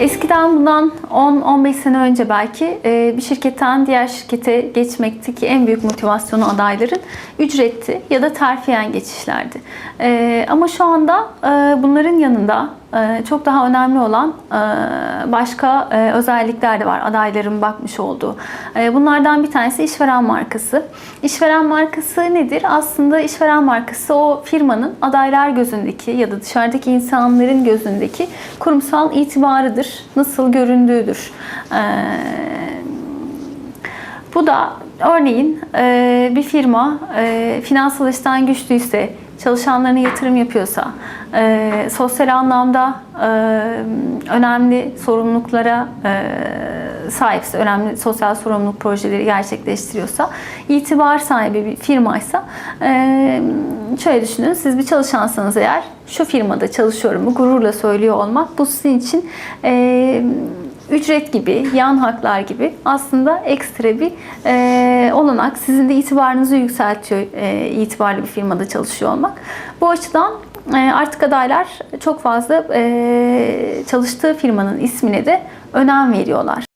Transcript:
eskiden bundan 10-15 sene önce belki e, bir şirketten diğer şirkete geçmekteki en büyük motivasyonu adayların ücretti ya da terfiyen geçişlerdi. E, ama şu anda e, bunların yanında çok daha önemli olan e, başka e, özellikler de var adayların bakmış olduğu. E, Bunlardan bir tanesi işveren markası. İşveren markası nedir? Aslında işveren markası o firmanın adaylar gözündeki ya da dışarıdaki insanların gözündeki kurumsal itibarıdır. Nasıl göründüğüdür. Bu da örneğin bir firma finansal açıdan güçlüyse, çalışanlarına yatırım yapıyorsa, e, sosyal anlamda e, önemli sorumluluklara e, sahipse, önemli sosyal sorumluluk projeleri gerçekleştiriyorsa, itibar sahibi bir firmaysa, e, şöyle düşünün, siz bir çalışansanız eğer, şu firmada çalışıyorum, gururla söylüyor olmak, bu sizin için e, ücret gibi, yan haklar gibi aslında ekstra bir e, olanak. Sizin de itibarınızı yükseltiyor e, itibarlı bir firmada çalışıyor olmak. Bu açıdan e, artık adaylar çok fazla e, çalıştığı firmanın ismine de önem veriyorlar.